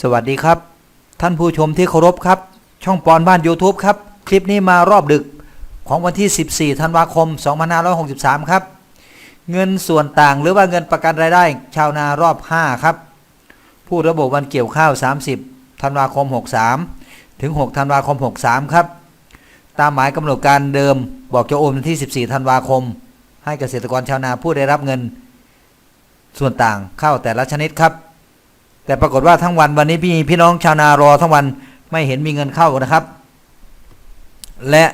สวัสดีครับ ท่านผู้ชมที่เคารพครับ ช่องปอนบ้าน YouTube ครับ คลิปนี้มารอบดึกของวันที่ 14 ธันวาคม 2563 ครับ เงินส่วนต่างหรือว่าเงินประกันรายได้ ชาวนารอบ 5 ครับ ผู้ระบบวันเกี่ยวข้าว 30 ธันวาคม 63 ถึง 6 ธันวาคม 63 ครับ ตามหมายกำหนดการเดิมบอกจะโอนวันที่ 14 ธันวาคม ให้เกษตรกรชาวนาผู้ได้รับเงิน ส่วนต่างข้าวแต่ละชนิดครับ แต่ปรากฏว่าทั้งวันวันนี้พี่พี่น้องชาวนารอทั้งวันไม่เห็นมีเงินเข้านะครับ และ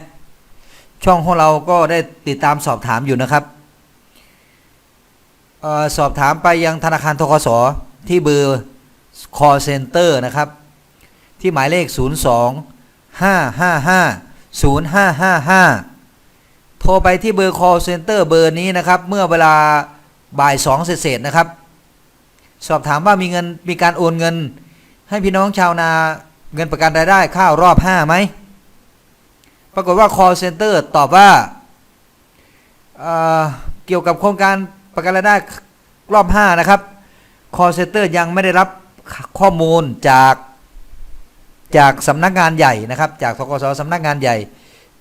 ช่องของเราก็ได้ติดตามสอบถามอยู่นะครับออสอบถามไปยังธนาคารทกสที่เบอร์ call center นะครับ ที่หมายเลข 02 555 0555 โทรไปที่เบอร์ call center เบอร์นี้นะครับ เมื่อเวลาบ่ายสองเศษนะครับ สอบถามว่ามีเงินมีการโอนเงิน ให้พี่น้องชาวนาเงินประกันรายได้ข้าวรอบห้าไหมปรากฏว่า call center ตอบว่าเเกี่ยวกับโครงการประกันรายได้รอบห้านะครับ call center ยังไม่ได้รับข้อมูลจากจากสำนักงานใหญ่นะครับ จากทกสสำนักงานใหญ่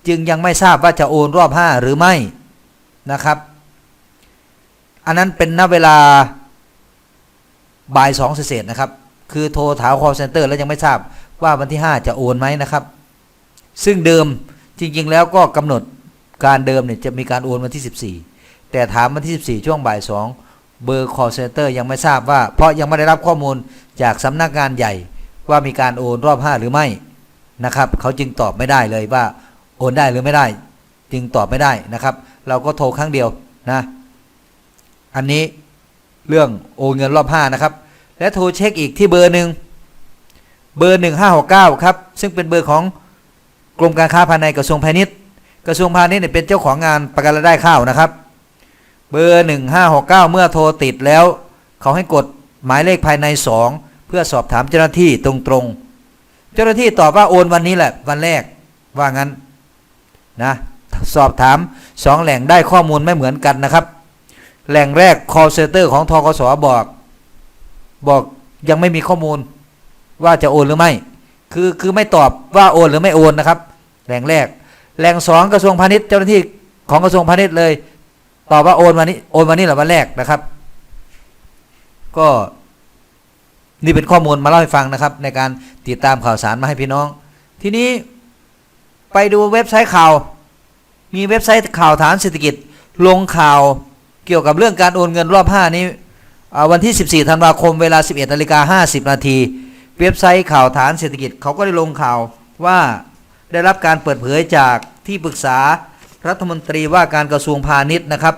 จึงยังไม่ทราบว่าจะโอนรอบห้าหรือไม่นะครับ อันนั้นเป็นณเวลา บ่ายสองเศษนะครับ คือโทรถาม call center แล้วยังไม่ทราบว่าวันที่ 5 จะโอนไหมนะครับ ซึ่งเดิมจริงๆแล้วก็กำหนดการเดิมเนี่ยจะมีการโอนวันที่ 14 แต่ถามวันที่ 14 ช่วงบ่าย2เบอร์ call center ยังไม่ทราบว่า เพราะยังไม่ได้รับข้อมูลจากสำนักงานใหญ่ว่ามีการโอนรอบ 5 หรือไม่นะครับ เขาจึงตอบไม่ได้เลยว่าโอนได้หรือไม่ได้ จึงตอบไม่ได้นะครับ เราก็โทรครั้งเดียวนะ อันนี้ เรื่องโอนเงินรอบ 5 นะครับ และโทรเช็คอีกที่เบอร์หนึ่งเบอร์ 1569 ครับ ซึ่งเป็นเบอร์ของกรมการค้าภายในกระทรวงพาณิชย์ กระทรวงพาณิชย์เนี่ยเป็นเจ้าของงานประกันรายได้ข้าวนะครับ เบอร์ 1569 เมื่อโทรติดแล้ว เขาให้กดหมายเลขภายใน 2 เพื่อสอบถามเจ้าหน้าที่ตรงๆ เจ้าหน้าที่ตอบว่าโอนวันนี้แหละวันแรกว่างั้นนะสอบถามสองแหล่งได้ข้อมูลไม่เหมือนกันนะครับ แหล่งแรก call center ของทกสบอก บอกยังไม่มีข้อมูลว่าจะโอนหรือไม่ คือคือไม่ตอบว่าโอนหรือไม่โอนนะครับ แหล่งแรก แหล่งสองกระทรวงพาณิชย์เจ้าหน้าที่ของกระทรวงพาณิชย์เลย ตอบว่าโอนวันนี้โอนวันนี้แหละวันแรกนะครับ ก็นี่เป็นข้อมูลมาเล่าให้ฟังนะครับ ในการติดตามข่าวสารมาให้พี่น้อง ทีนี้ไปดูเว็บไซต์ข่าว มีเว็บไซต์ข่าวฐานเศรษฐกิจ ลงข่าว กี่ยวกับเรื่องการโอนเงินรอบ 5 นี้อ่วันที่ 14ธันวาคมเวลา 11นาฬิกา50 นาทีเว็บไซต์ข่าวฐานเศรษฐกิจเขาก็ได้ลงข่าวว่าได้รับการเปิดเผยจากที่ปรึกษารัฐมนตรีว่าการกระทรวงพาณิชย์นะครับ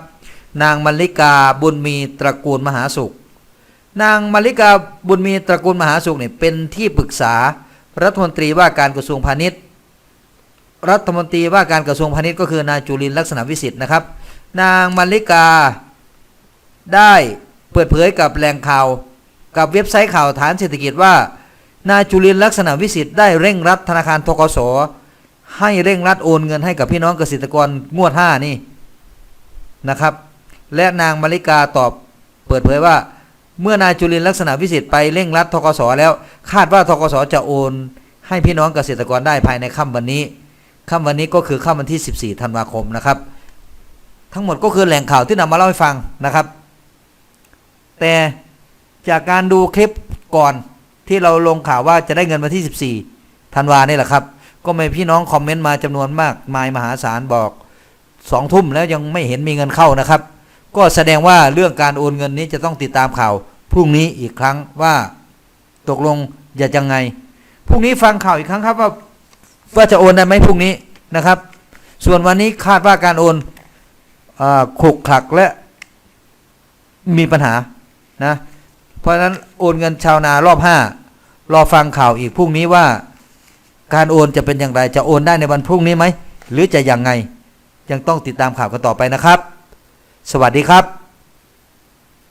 นางมลิกาบุญมีตระกูลมหาสุข นางมลิกาบุญมีตระกูลมหาสุขเนี่ยเป็นที่ปรึกษารัฐมนตรีว่าการกระทรวงพาณิชย์ รัฐมนตรีว่าการกระทรวงพาณิชย์ก็คือนายจุลินลักษณะวิสิทธิ์นะครับ นางมลิกา ได้เปิดเผยกับแหล่งข่าว กับเว็บไซต์ข่าวฐานเศรษฐกิจว่า นายจุลินลักษณะวิสิทธิ์ได้เร่งรัดธนาคารทกสให้เร่งรัดโอนเงินให้กับพี่น้องเกษตรกรงวดห้านี่นะครับ และนางมาลิกาตอบเปิดเผยว่า เมื่อนายจุลินลักษณะวิสิทธิ์ไปเร่งรัดทกสแล้ว คาดว่าทกสจะโอน ให้พี่น้องเกษตรกรได้ภายในค่ำวันนี้ค่ำวันนี้ก็คือค่ำวันที่ 14 ธันวาคมนะครับ ทั้งหมดก็คือแหล่งข่าวที่นำมาเล่าให้ฟังนะครับ แต่จากการดูคลิปก่อนที่เราลงข่าวว่าจะได้เงินวันที่ 14ธันวาเนี่แหละครับ ก็มีพี่น้องคอมเมนต์มาจำนวนมากมายมหาศาลบอกสองทุ่มแล้วยังไม่เห็นมีเงินเข้านะครับ ก็แสดงว่าเรื่องการโอนเงินนี้จะต้องติดตามข่าวพรุ่งนี้อีกครั้งว่าตกลงจะยังไงพรุ่งนี้ฟังข่าวอีกครั้งครับว่าว่าจะโอนได้ไหมพรุ่งนี้นะครับ ส่วนวันนี้คาดว่าการโอนอขลุกขลักและมีปัญหา นะเพราะฉะนั้นโอนเงินชาวนารอบห้ารอฟังข่าวอีกพรุ่งนี้ว่า การโอนจะเป็นอย่างไรจะโอนได้ในวันพรุ่งนี้ไหมหรือจะอย่างไงยังต้องติดตามข่าวกันต่อไปนะครับ สวัสดีครับ